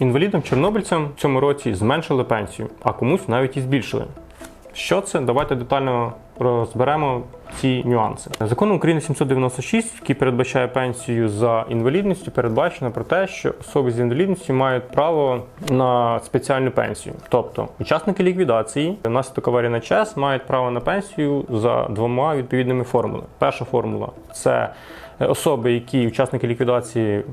Інвалідам-чорнобильцям в цьому році зменшили пенсію, а комусь навіть і збільшили. Що це? Давайте детально розберемо ці нюанси. Законом України 796, який передбачає пенсію за інвалідністю, передбачено про те, що особи з інвалідністю мають право на спеціальну пенсію. Тобто учасники ліквідації внаслідок аварії на час мають право на пенсію за двома відповідними формулами. Перша формула це особи, які учасники ліквідації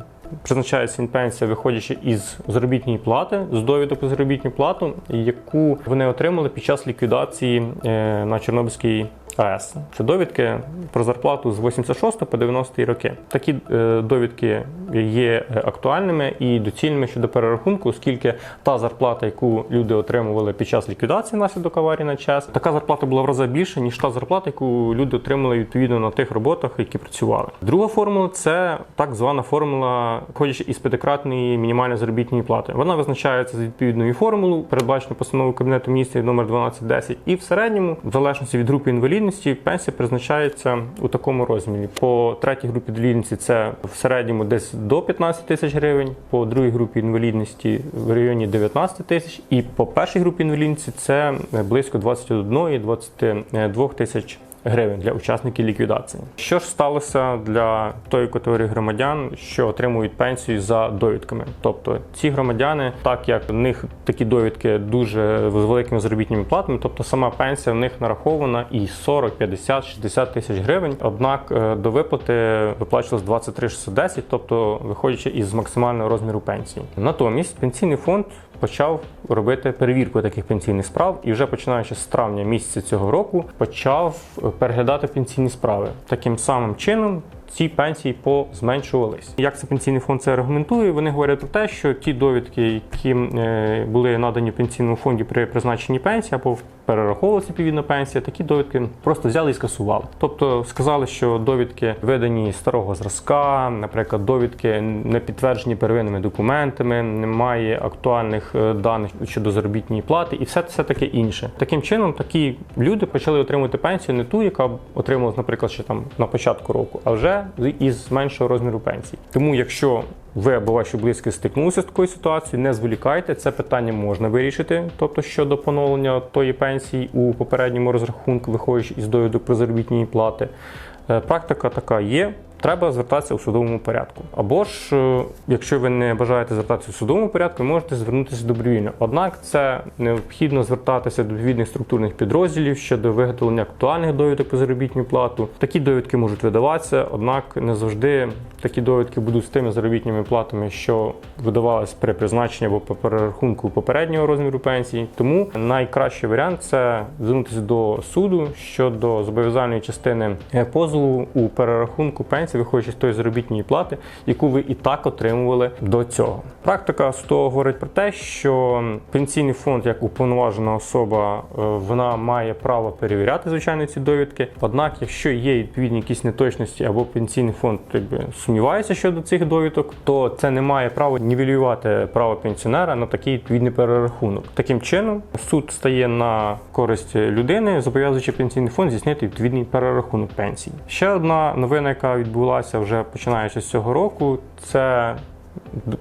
призначається пенсія, виходячи із заробітної плати, з довідок про заробітну плату, яку вони отримали під час ліквідації е, на Чорнобильській АЕС. Це довідки про зарплату з 86 по 90 роки. Такі е, довідки є актуальними і доцільними щодо перерахунку, оскільки та зарплата, яку люди отримували під час ліквідації внаслідок аварії на час, така зарплата була в рази більше, ніж та зарплата, яку люди отримали відповідно на тих роботах, які працювали. Друга формула це так звана формула, виходячи із п'ятикратної мінімальної заробітної плати. Вона визначається з відповідною формулою, передбачено постановою Кабінету міністрів номер 1210. І в середньому, в залежності від групи інвалідності, пенсія призначається у такому розмірі. По третій групі інвалідності це в середньому десь до 15 тисяч гривень, по другій групі інвалідності в районі 19 тисяч, і по першій групі інвалідності це близько 21-22 тисяч гривень для учасників ліквідації. Що ж сталося для тої категорії громадян, що отримують пенсію за довідками? Тобто ці громадяни, так як в них такі довідки дуже з великими заробітними платами, тобто сама пенсія в них нарахована і 40, 50, 60 тисяч гривень. Однак е, до виплати виплачувалось 23 610, тобто виходячи із максимального розміру пенсії. Натомість пенсійний фонд почав робити перевірку таких пенсійних справ і вже починаючи з травня місяця цього року почав переглядати пенсійні справи. Таким самим чином ці пенсії позменшувались. Як це пенсійний фонд це аргументує? Вони говорять про те, що ті довідки, які е, були надані пенсійному фонді при призначенні пенсії або перераховувалася відповідна пенсія, такі довідки просто взяли і скасували. Тобто сказали, що довідки видані старого зразка, наприклад, довідки не підтверджені первинними документами, немає актуальних е, даних щодо заробітної плати, і все, все таке інше. Таким чином, такі люди почали отримувати пенсію не ту, яка отрималась, наприклад, ще там на початку року, а вже із меншого розміру пенсії. Тому, якщо ви або ваші близькі стикнулися з такою ситуацією, не зволікайте, це питання можна вирішити, тобто щодо поновлення тої пенсії у попередньому розрахунку, виходячи із довідок про заробітні плати. Е, Практика така є. Треба звертатися у судовому порядку. Або ж, е, якщо ви не бажаєте звертатися у судовому порядку, можете звернутися добровільно. Однак це необхідно звертатися до відповідних структурних підрозділів щодо виготовлення актуальних довідок про заробітну плату. Такі довідки можуть видаватися, однак не завжди такі довідки будуть з тими заробітними платами, що видавалися при призначенні або по перерахунку попереднього розміру пенсії. Тому найкращий варіант це звернутися до суду щодо зобов'язальної частини позову у перерахунку пенсії, виходячи з тої заробітної плати, яку ви і так отримували до цього. Практика з того говорить про те, що пенсійний фонд, як уповноважена особа, е, вона має право перевіряти звичайно ці довідки. Однак, якщо є відповідні якісь неточності або пенсійний фонд якби, сумнівається щодо цих довідок, то це не має права нівелювати право пенсіонера на такий відповідний перерахунок. Таким чином, суд стає на користь людини, зобов'язуючи пенсійний фонд здійснити відповідний перерахунок пенсії. Ще одна новина, яка відбулася вже починаючи з цього року, це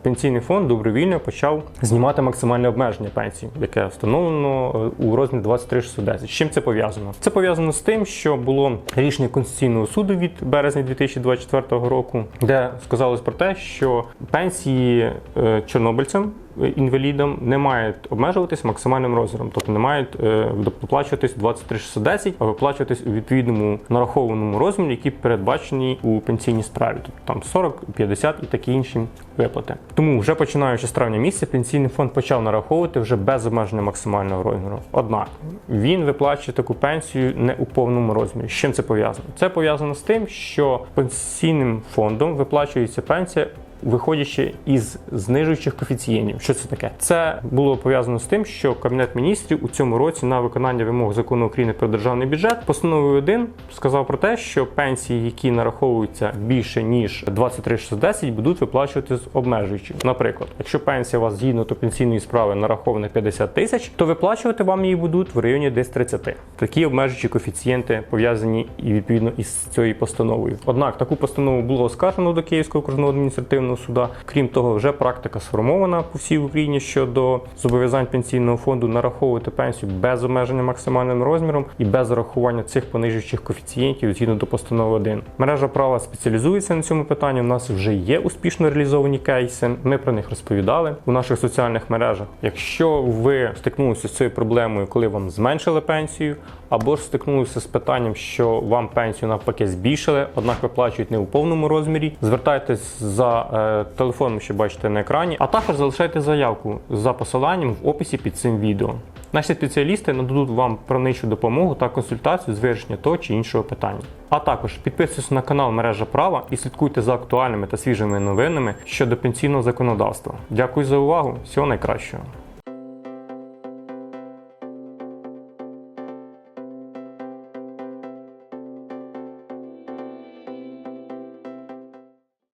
Пенсійний фонд добровільно почав знімати максимальне обмеження пенсії, яке встановлено е, у розмірі 23 610. З чим це пов'язано? Це пов'язано з тим, що було рішення Конституційного суду від березня 2024 року, де сказалось про те, що пенсії е, чорнобильцям. Інвалідам не мають обмежуватись максимальним розміром, тобто не мають е, доплачуватись 23 610, а виплачуватись у відповідному нарахованому розмірі, які передбачені у пенсійній справі, тобто там 40, 50 і такі інші виплати. Тому вже починаючи з травня місяця, пенсійний фонд почав нараховувати вже без обмеження максимального розміру. Однак він виплачує таку пенсію не у повному розмірі. З чим це пов'язано? Це пов'язано з тим, що пенсійним фондом виплачується пенсія. Виходячи із знижуючих коефіцієнтів, що це таке? Це було пов'язано з тим, що Кабінет міністрів у цьому році на виконання вимог закону України про державний бюджет постановою 1 сказав про те, що пенсії, які нараховуються більше ніж 23,610, будуть виплачувати з обмежуючи. Наприклад, якщо пенсія у вас згідно до пенсійної справи нарахована 50 тисяч, то виплачувати вам її будуть в районі десь 30. Такі обмежуючі коефіцієнти пов'язані і відповідно із цією постановою. Однак таку постанову було оскаржено до Київського окружного адміністративного апеляційного суда. Крім того, вже практика сформована по всій Україні щодо зобов'язань пенсійного фонду нараховувати пенсію без обмеження максимальним розміром і без зарахування цих понижуючих коефіцієнтів згідно до постанови 1. Мережа права спеціалізується на цьому питанні. У нас вже є успішно реалізовані кейси. Ми про них розповідали у наших соціальних мережах. Якщо ви стикнулися з цією проблемою, коли вам зменшили пенсію, або ж стикнулися з питанням, що вам пенсію навпаки збільшили, однак виплачують не у повному розмірі. Звертайтесь за е, телефоном, що бачите на екрані, а також залишайте заявку за посиланням в описі під цим відео. Наші спеціалісти нададуть вам правничу допомогу та консультацію з вирішення того чи іншого питання. А також підписуйтесь на канал Мережа Права і слідкуйте за актуальними та свіжими новинами щодо пенсійного законодавства. Дякую за увагу! Всього найкращого!